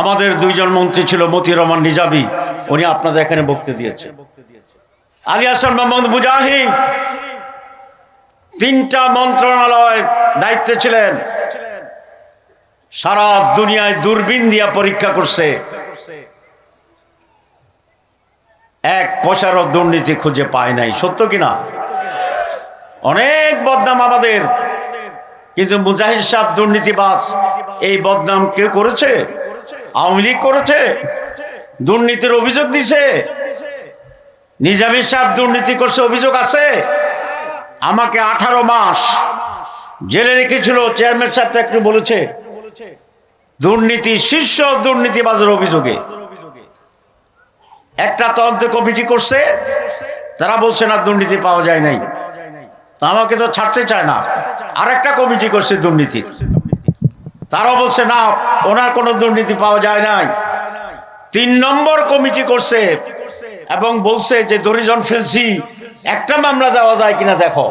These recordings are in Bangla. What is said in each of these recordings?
আমাদের দুইজন মন্ত্রী ছিল মতি রহমান নিজাবি উনি আপনাদের এখানে বক্তৃতা দিয়েছে আলী হাসান মোহাম্মদ মুজাহিদ, তিনটা মন্ত্রণালয়ের দায়িত্বে ছিলেন। সারা দুনিয়ায় দূরবীন দিয়া পরীক্ষা করছে। এক পয়সারও দুর্নীতি খুঁজে পায় নাই, সত্য কিনা অনেক বদনাম আমাদের। কিন্তু মুজাহিদ সাহেব দুর্নীতিবাজ, এই বদনাম কেউ করেছে? আওয়ামী লীগ করেছে, দুর্নীতির অভিযোগ দিছে, নিজামী সাহেব দুর্নীতি করছে অভিযোগ আছে। আমাকে আঠারো মাস জেলে রেখেছিল, চেয়ারম্যান সাহেব তো একটু বলেছে, দুর্নীতি, শীর্ষ দুর্নীতিবাজের অভিযোগে। একটা তদন্ত কমিটি করছে, তারা বলছে না দুর্নীতি পাওয়া যায় নাই। আমাকে তো ছাড়তে চায় না। আর একটা কমিটি করছে দুর্নীতি। তারাও বলছে, না, ওনার কোনো দুর্নীতি পাওয়া যায় নাই। তিন নম্বর কমিটি করছে এবং বলছে যে, দরিজন ফেলছি, একটা মামলা দেওয়া যায় কিনা দেখো।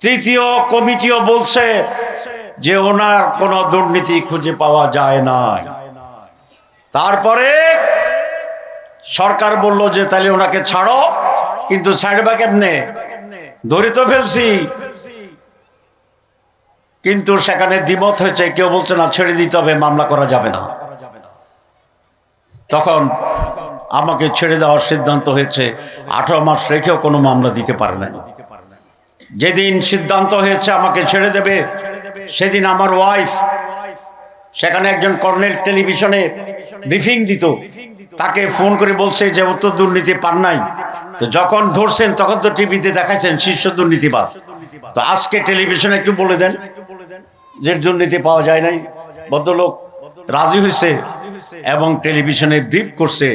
তৃতীয় কমিটিও বলছে যে, ওনার কোনো দুর্নীতি খুঁজে পাওয়া যায় না তারপরে সরকার বলল যে, তাহলে ওনাকে ছাড়ো, কিন্তু ছাড়বা কেমনে? ধরে তো ফেলছি কিন্তু সেখানে দ্বিমত হয়েছে, কেউ বলছে, না, ছেড়ে দিতে হবে, মামলা করা যাবে না। তখন আমাকে ছেড়ে দেওয়ার সিদ্ধান্ত হয়েছে, আঠারো মাস রেখেও কোনো মামলা দিতে পারে না যেদিন সিদ্ধান্ত হয়েছে, আমাকে ছেড়ে দেবে, সেদিন আমার ওয়াইফ সেখানে একজন কর্নেল টেলিভিশনে ব্রিফিং দিত। তাকে ফোন করে বলছে যে, উত্তর দুর্নীতি পান নাই। তো যখন ধরছেন, তখন তো টিভিতে দেখাচ্ছেন শীর্ষ দুর্নীতিবাদ। তো আজকে টেলিভিশনে একটু বলে দেন। যে দুর্নীতি পাওয়া যায় নাই। ভদ্রলোক রাজি হয়েছে এবং টেলিভিশনে ব্রিফ করছে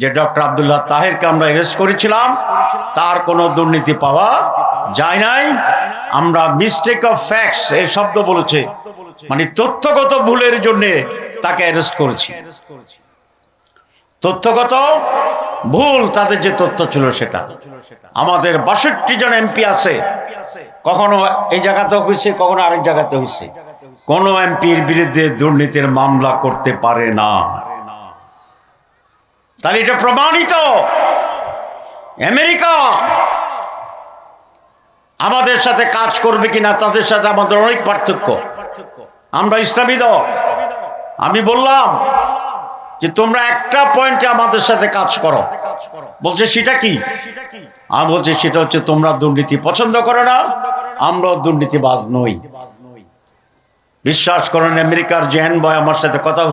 যে ডক্টর আবদুল্লাহ তাহেরকে আমরা অ্যারেস্ট করেছিলাম, তার কোনো দুর্নীতি পাওয়া যায় নাই। আমরা মিস্টেক অফ ফ্যাক্টস এই শব্দ বলেছে মানে তথ্যগত ভুলের জন্য তাকে অ্যারেস্ট করেছি। তথ্যগত ভুল, তাদের যে তথ্য ছিল সেটা। আমাদের বাষট্টি জন এমপি আছে, কখনো এই জায়গাতে হয়েছে কখনো আরেক জায়গাতে হয়েছে কোন এমপির বিরুদ্ধে দুর্নীতির মামলা করতে পারে না। তাহলে এটা প্রমাণিত। আমেরিকা আমাদের সাথে কাজ করবে কিনা, তাদের সাথে আমাদের অনেক পার্থক্য। আমরা ইসলামী দল। আমি বললাম যে তোমরা একটা পয়েন্টে আমাদের সাথে কাজ করো। বলছে, সেটা কি? আমি বলছি, সেটা হচ্ছে তোমরা দুর্নীতি পছন্দ করো না, আমরাও দুর্নীতিবাজ নই। বিশ্বাস করেন আমেরিকার জেন বয় আমার সাথে কথা